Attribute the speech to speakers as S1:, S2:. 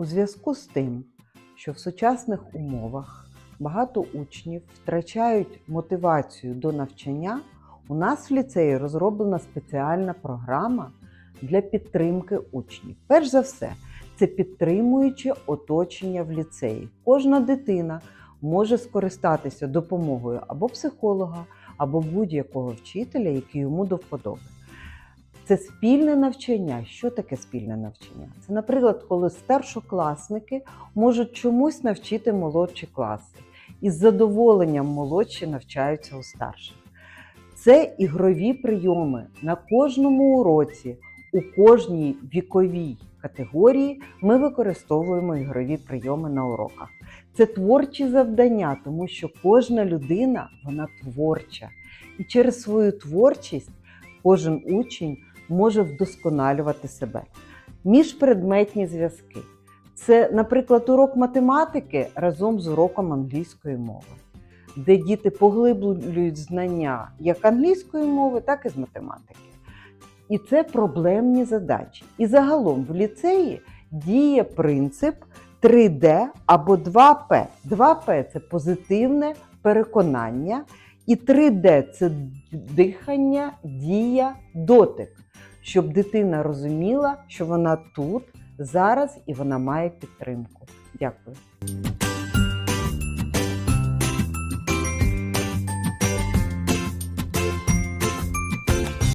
S1: У зв'язку з тим, що в сучасних умовах багато учнів втрачають мотивацію до навчання, у нас в ліцеї розроблена спеціальна програма для підтримки учнів. Перш за все, це підтримуюче оточення в ліцеї. Кожна дитина може скористатися допомогою або психолога, або будь-якого вчителя, який йому до вподоби. Це спільне навчання. Що таке спільне навчання? Це, наприклад, коли старшокласники можуть чомусь навчити молодші класи, і з задоволенням молодші навчаються у старших. Це ігрові прийоми на кожному уроці, у кожній віковій категорії ми використовуємо ігрові прийоми на уроках. Це творчі завдання, тому що кожна людина вона творча. І через свою творчість кожен учень може вдосконалювати себе. Міжпредметні зв'язки. Це, наприклад, урок математики разом з уроком англійської мови, де діти поглиблюють знання як англійської мови, так і з математики. І це проблемні задачі. І загалом в ліцеї діє принцип 3D або 2П. 2П це позитивне переконання, і 3D це дихання, дія, дотик, щоб дитина розуміла, що вона тут, зараз і вона має підтримку. Дякую.